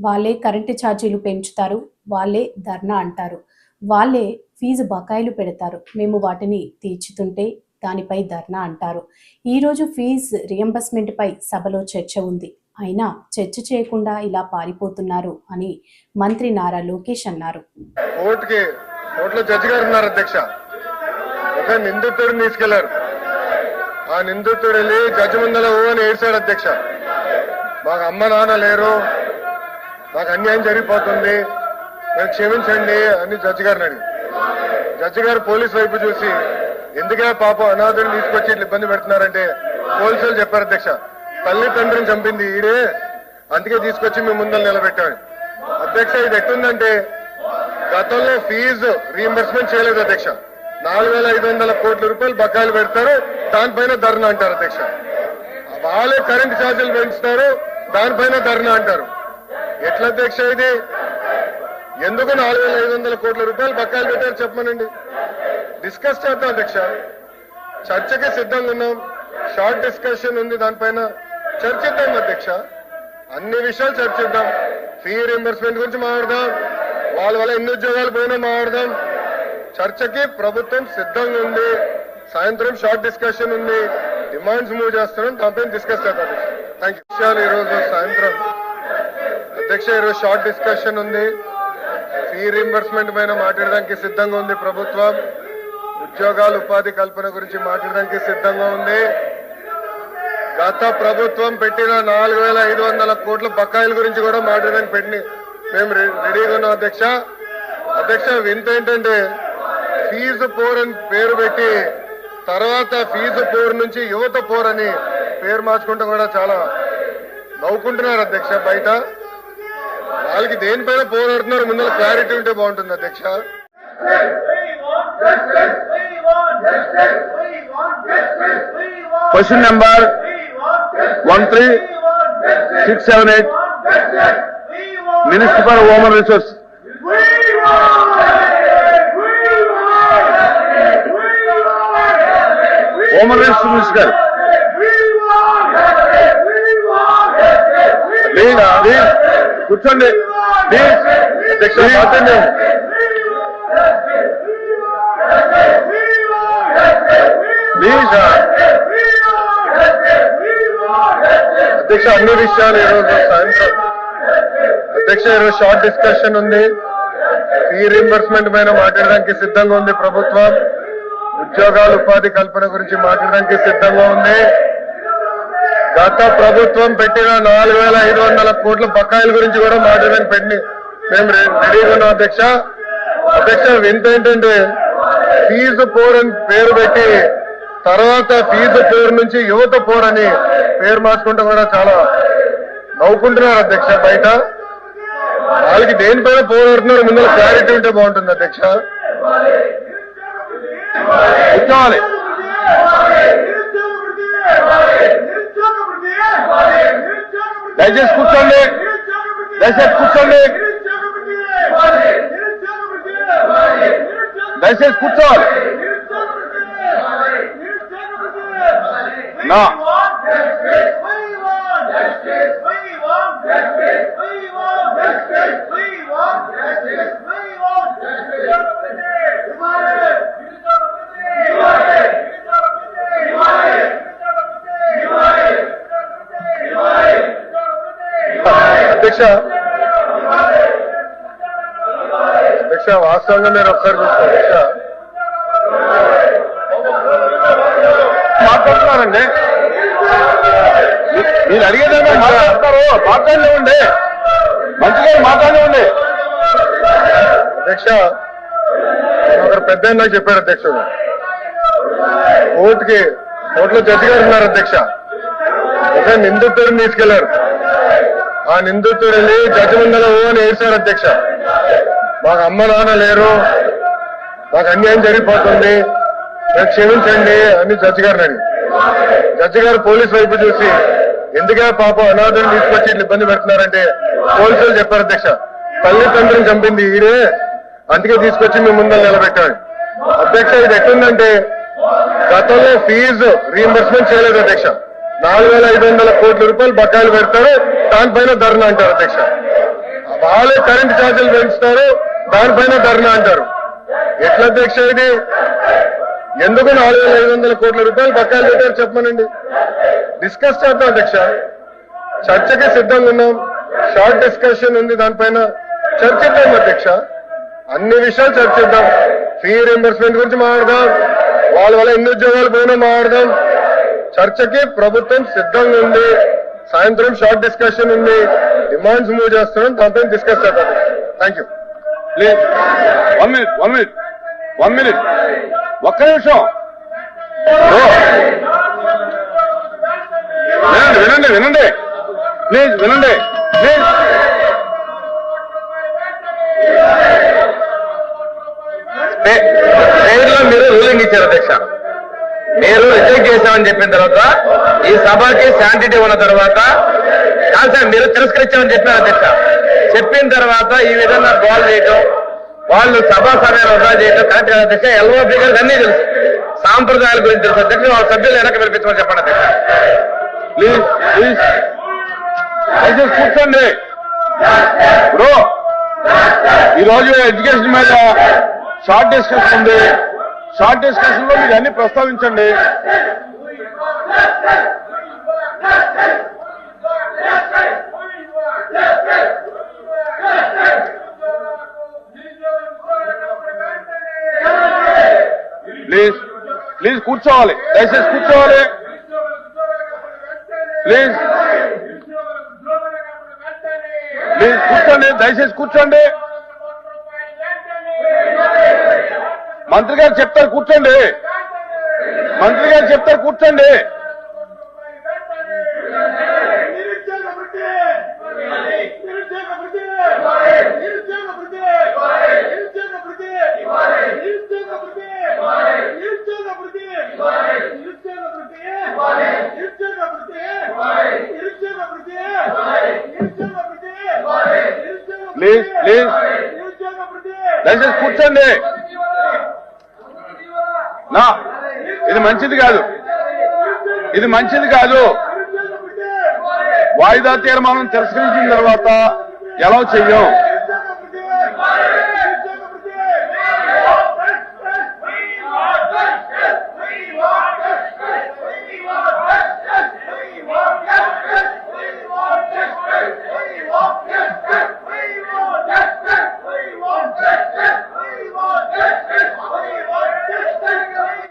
వాళ్ళే కరెంటు ఛార్జీలు పెంచుతారు వాళ్ళే ధర్నా అంటారు. వాళ్ళే ఫీజు బకాయిలు పెడతారు. మేము వాటిని తీర్చుతుంటే దానిపై ధర్నా అంటారు. ఈరోజు ఫీజు రియంబర్స్మెంట్పై సభలో చర్చ ఉంది. అయినా చర్చ చేయకుండా ఇలా పారిపోతున్నారు అని మంత్రి నారా లోకేష్ అన్నారు. కోర్టుకి కోర్టులో జడ్జి గారు ఉన్నారు అధ్యక్ష. ఒక నిందితుడిని తీసుకెళ్ళారు. ఆ నిందితుడు వెళ్ళి జడ్జి ముందర ఓ అని ఏడ్చాడు అధ్యక్ష. మాకు అమ్మ నాన్న లేరు. నాకు అన్యాయం జరిగిపోతుంది. నేను క్షమించండి అని జడ్జి గారిని అడిగి జడ్జి గారు పోలీస్ వైపు చూసి ఎందుకే పాపం అనాథుడిని తీసుకొచ్చి ఇట్లా ఇబ్బంది పెడుతున్నారంటే? పోలీసులు చెప్పారు అధ్యక్ష తల్లి తండ్రిని చంపింది ఈడే. అందుకే తీసుకొచ్చి మేము ముందర నిలబెట్టాడు. అధ్యక్ష ఇది ఎట్టుందంటే గతంలో ఫీజు రీఎంబర్స్మెంట్ చేయలేదు అధ్యక్ష. నాలుగు వేల ఐదు వందల కోట్ల రూపాయలు బకాయిలు పెడతారు దానిపైన ధర్నా అంటారు అధ్యక్ష. వాళ్ళే కరెంట్ ఛార్జీలు పెంచుతారు దానిపైన ధర్నా అంటారు. ఎట్లా అధ్యక్ష ఇది? ఎందుకు నాలుగు వేల ఐదు వందల కోట్ల రూపాయలు బకాయిలు పెట్టారు చెప్పమనండి. డిస్కస్ చేద్దాం అధ్యక్ష. చర్చకి సిద్ధంగా ఉన్నాం. షార్ట్ డిస్కషన్ ఉంది దానిపైన. చర్చిద్దాం అధ్యక్ష. అన్ని విషయాలు చర్చిద్దాం. ఫీ రింబర్స్మెంట్ గురించి మాట్లాడదాం. వాళ్ళ వల్ల ఎన్ని ఉద్యోగాలు పోయినా మాట్లాడదాం. చర్చకి ప్రభుత్వం సిద్ధంగా ఉంది. సాయంత్రం షార్ట్ డిస్కషన్ ఉంది. డిమాండ్స్ మూవ్ చేస్తున్నాం. దానిపైన డిస్కస్ చేద్దాం థ్యాంక్ యూ విషయాలు ఈ రోజు సాయంత్రం. అధ్యక్ష ఈరోజు షార్ట్ డిస్కషన్ ఉంది. ఫీ రీంబర్స్మెంట్ పైన మాట్లాడడానికి సిద్ధంగా ఉంది ప్రభుత్వం. ఉద్యోగాలు ఉపాధి కల్పన గురించి మాట్లాడడానికి సిద్ధంగా ఉంది. గత ప్రభుత్వం పెట్టిన నాలుగు వేల ఐదు వందల కోట్ల బకాయిల గురించి కూడా మాట్లాడడానికి పెట్టి మేము రెడీగా ఉన్నాం అధ్యక్ష. అధ్యక్ష వింత ఏంటంటే ఫీజు పోర్ అని పేరు పెట్టి తర్వాత ఫీజు పోర్ నుంచి యువత పోర్ అని పేరు మార్చుకుంటూ కూడా చాలా నవ్వుకుంటున్నారు అధ్యక్ష బయట. వాళ్ళకి దేనిపైన పోరాడుతున్నారు ముందర క్లారిటీ ఉంటే బాగుంటుంది అధ్యక్ష. Question number one three six seven eight minister for human resource human resource minister కూర్చోండి అధ్యక్ష మాట్లాడండి ప్లీజ్ అధ్యక్ష అన్ని విషయాలు ఈరోజు సాయంత్రం అధ్యక్ష ఈరోజు షార్ట్ డిస్కషన్ ఉంది. ఫీ రీంబర్స్మెంట్ పైన మాట్లాడడానికి సిద్ధంగా ఉంది ప్రభుత్వం. ఉద్యోగాలు ఉపాధి కల్పన గురించి మాట్లాడడానికి సిద్ధంగా ఉంది. గత ప్రభుత్వం పెట్టిన నాలుగు వేల ఐదు వందల కోట్ల బకాయిల గురించి కూడా మాట్లాడడానికి పెట్టి మేము రెడీగా ఉన్నాం అధ్యక్ష. అధ్యక్ష వింత ఏంటంటే ఫీజు పోర్ అని పేరు పెట్టి తర్వాత ఫీజు పోర్ నుంచి యువత పోర్ అని పేరు మార్చుకుంటే కూడా చాలా నవ్వుకుంటున్నారు అధ్యక్ష బయట. వాళ్ళకి దేనిపైన పోరాడుతున్నారు? ముందు క్లారిటీ ఉంటే బాగుంటుంది అధ్యక్ష. దయచేసి కూర్చోండి. దయచేసి కూర్చోండి. దయచేసి కూర్చోవాలి. నా అధ్యక్ష. అధ్యక్ష వాస్తవంగా మీరు ఒకసారి చూస్తారు అధ్యక్ష. మాట్లాడుతున్నారండి. మీరు అడిగేదాన్ని మాట్లాడతారు. మాట్లాడలేవండి మంచిగా మాట్లాడలేవండి అధ్యక్ష ఒకరు పెద్ద ఆయన నాకు చెప్పాడు అధ్యక్షుడు కోర్టుకి కోర్టులో జడ్జి గారు ఉన్నారు అధ్యక్ష. ఒక నిందితుడిని తీసుకెళ్ళారు. ఆ నిందితుడు వెళ్ళి జడ్జి ముందర ఓ అని వేశారు అధ్యక్ష. మాకు అమ్మ నాన్న లేరు. మాకు అన్యాయం జరిగిపోతుంది. నేను క్షమించండి అని జడ్జి గారిని అని జడ్జి గారు పోలీస్ వైపు చూసి ఎందుకే పాపం అనాథుడిని తీసుకొచ్చి ఇట్లా ఇబ్బంది పెడుతున్నారంటే? పోలీసులు చెప్పారు అధ్యక్ష. తల్లి చంపింది ఈడే. అందుకే తీసుకొచ్చి మీ ముందర నిలబెట్టాడు. అధ్యక్ష ఇది ఎట్లుందంటే గతంలో ఫీజు రీఎంబర్స్మెంట్ చేయలేదు అధ్యక్ష. నాలుగు వేల ఐదు వందల కోట్ల రూపాయలు బకాయిలు పెడతారు. దానిపైన ధర్నా అంటారు అధ్యక్ష. వాళ్ళే కరెంట్ ఛార్జీలు పెంచుతారు. దానిపైన ధర్నా అంటారు. ఎట్లా అధ్యక్ష ఇది? ఎందుకు నాలుగు వేల ఐదు వందల కోట్ల రూపాయలు బకాయిలు పెట్టారు చెప్పమనండి. డిస్కస్ చేద్దాం అధ్యక్ష. చర్చకి సిద్ధంగా ఉన్నాం. షార్ట్ డిస్కషన్ ఉంది దానిపైన. చర్చిద్దాం అధ్యక్ష. అన్ని విషయాలు చర్చిద్దాం. ఫీ రింబర్స్మెంట్ గురించి మాట్లాడదాం. వాళ్ళ వల్ల ఎన్ని ఉద్యోగాలు పోయినా మాట్లాడదాం. చర్చకి ప్రభుత్వం సిద్ధంగా ఉంది సాయంత్రం షార్ట్ డిస్కషన్ ఉంది డిమాండ్స్ మూవ్ చేస్తున్నాం దాంతో డిస్కస్ చేద్దాం thank you please one minute one minute one minute ఒక్క నిమిషం. వినండి వినండి వినండి ప్లీజ్ వినండి ప్లీజ్ ట్రైన్లో మీరు రూలింగ్ ఇచ్చారు అధ్యక్ష మీరు రిజెక్ట్ చేశామని చెప్పిన తర్వాత ఈ సభకి శాంటిటీ ఉన్న తర్వాత కాదు సార్ మీరు తిరస్కరించామని చెప్పారు అధ్యక్ష చెప్పిన తర్వాత ఈ విధంగా గోల్ చేయటం వాళ్ళు సభా సమయాలు వృధా చేయటం కరెక్ట్ కాదు అధ్యక్ష? ఎల్ఓపి గారికి అన్నీ తెలుసు. సాంప్రదాయాల గురించి తెలుసు. అధ్యక్ష వాళ్ళ సభ్యులు వెనక పిలిపించమని చెప్పండి అధ్యక్ష. ప్లీజ్ ప్లీజ్ దయచేసి కూర్చోండి. బ్రో ఈ రోజు ఎడ్యుకేషన్ మీద షార్ట్ డిస్కషన్ ఉంది. షార్ట్ డిస్కషన్లో మీరు అన్ని ప్రస్తావించండి. ప్లీజ్ ప్లీజ్ కూర్చోవాలి. దయచేసి కూర్చోవాలి. ప్లీజ్. ప్లీజ్ కూర్చోండి దయచేసి కూర్చోండి. మంత్రి గారు చెప్తారు కూర్చోండి. మంత్రి గారు చెప్తారు కూర్చోండి. నిరుద్యోగ వృత్తి నిరుద్యోగ వృత్తి ఇది మంచిది కాదు. ఇది మంచిది కాదు. వాయిదా తీర్మానం తిరస్కరించిన తర్వాత ఎలా చెయ్యం